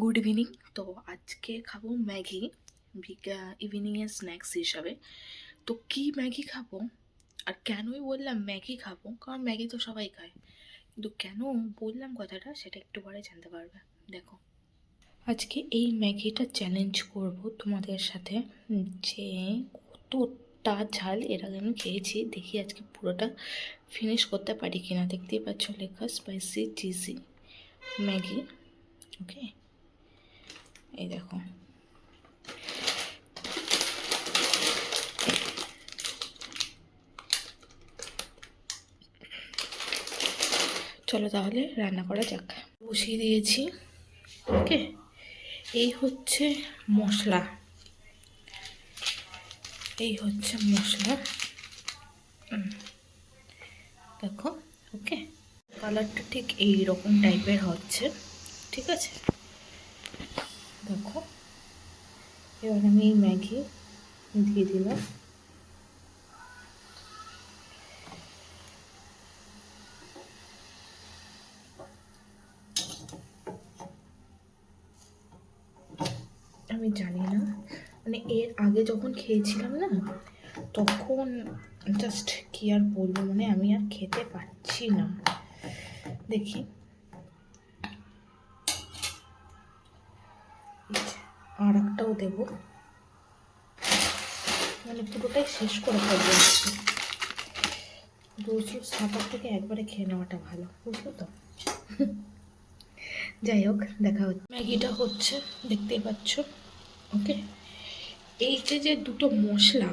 Good evening তো আজকে খাব ম্যাগি ইভিনিংয়ের স্ন্যাক্স হিসাবে। তো কি ম্যাগি খাব? আর কেনই বললাম ম্যাগি খাব? কারণ ম্যাগি তো সবাই খায়। কিন্তু কেন বললাম কথাটা সেটা একটু পরে জানতে পারবে। দেখো। আজকে এই ম্যাগিটা চ্যালেঞ্জ করব তোমাদের সাথে যে কতটা ঝাল এর আগে আমি খেয়েছি। দেখি আজকে পুরোটা ফিনিশ করতে পারি কিনা। দেখতেই পাচ্ছ লেখা স্পাইসি চিজি ম্যাগি। ওকে এই দেখো চলো তাহলে রান্না করা যাক। বসিয়ে দিয়েছি। ওকে। এই হচ্ছে মশলা। এই হচ্ছে মশলা। দেখো। ওকে। কালারটা ঠিক এই রকম টাইপের হচ্ছে। ঠিক আছে? দেখো, এবার আমি এই ম্যাগি দিয়ে দিলাম। আমি জানি না মানে এর আগে যখন খেয়েছিলাম না, তখন জাস্ট কি আর বলব মানে আমি আর খেতে পাচ্ছি না। দেখি। একটাও দেবো। মানে পুরোটাই শেষ করে ফেলব। রোজ সাঁতার থেকে একবারে খেয়ে নেওয়াটা ভালো, বুঝলো তো? যাই হোক, দেখা হচ্ছে। ম্যাগিটা হচ্ছে, দেখতেই পাচ্ছ। ওকে? এই যে যে দুটো মশলা,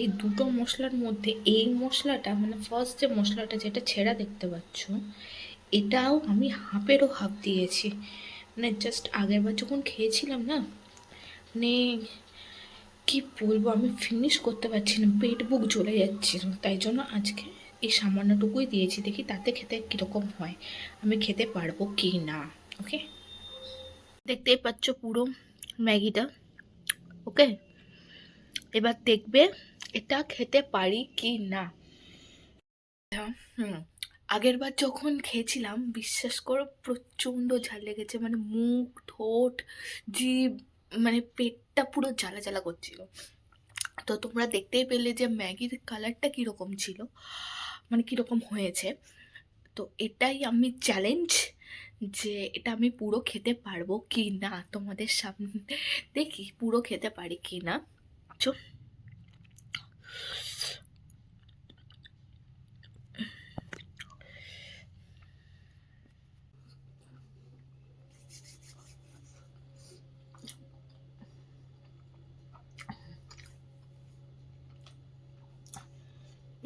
এই দুটো মশলার মধ্যে এই মশলাটা মানে ফার্স্ট যে মশলাটা যেটা ছেঁড়া দেখতে পাচ্ছ, এটাও আমি হাফেরও হাফ দিয়েছি। মানে জাস্ট আগেরবার যখন খেয়েছিলাম না মানে কি বলব, আমি ফিনিশ করতে পারছি না, পেট বুক জ্বলে যাচ্ছিল তাই জন্য আজকে এই সামান্যটুকুই দিয়েছি, দেখি তাতে খেতে কীরকম হয়, আমি খেতে পারব কি না ওকে দেখতেই পাচ্ছ পুরো ম্যাগিটা ওকে এবার দেখবে এটা খেতে পারি কি না। হুম, আগের বার যখন খেয়েছিলাম, বিশ্বাস করো প্রচণ্ড ঝাল লেগেছে মানে মুখ, ঠোঁট, জিভ মানে পেটটা পুরো জ্বালা জ্বালা করছিল। তো তোমরা দেখতেই পেলে যে ম্যাগির কালারটা কীরকম ছিল মানে কীরকম হয়েছে। তো এটাই আমি চ্যালেঞ্জ যে এটা আমি পুরো খেতে পারব কি না তোমাদের সামনে দেখি পুরো খেতে পারি কি না চো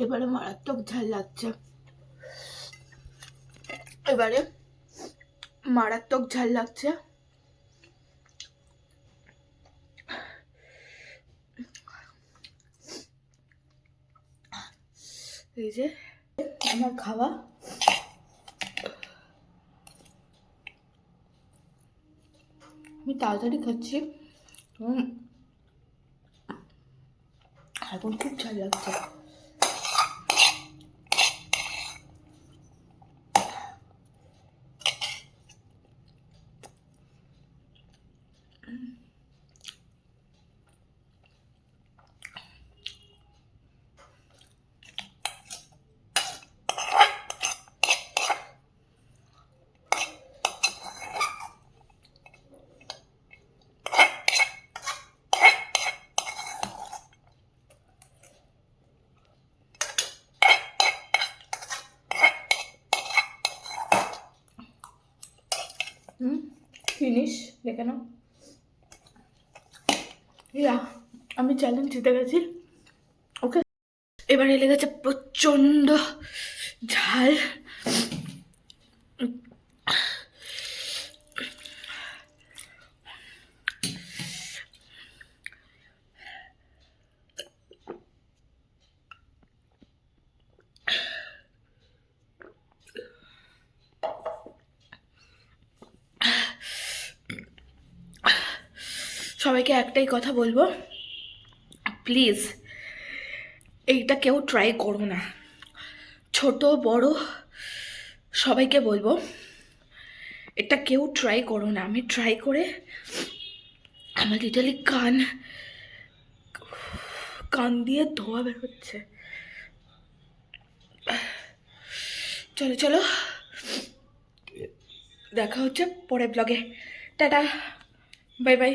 এবারে মারাত্মক ঝাল লাগছে। এবারে মারাত্মক ঝাল লাগছে। এই যে আমার খাওয়া। আমি তাড়াতাড়ি খাচ্ছি। এখন খুব ঝাল লাগছে। ফিনিশ দেখে নাও। ইয়া আমি চ্যালেঞ্জ জিতে গেছি। ওকে এবারে লেগেছে প্রচণ্ড ঝাল। সবাইকে একটাই কথা বলব। প্লিজ, এইটা কেউ ট্রাই করো না। ছোট, বড় সবাইকে বলব, এটা কেউ ট্রাই করো না। আমি ট্রাই করে আমার লিটালি কান কান দিয়ে ধোয়া বের হচ্ছে। চলো চলো। দেখা হচ্ছে পরের ব্লগে টাটা। Bye bye.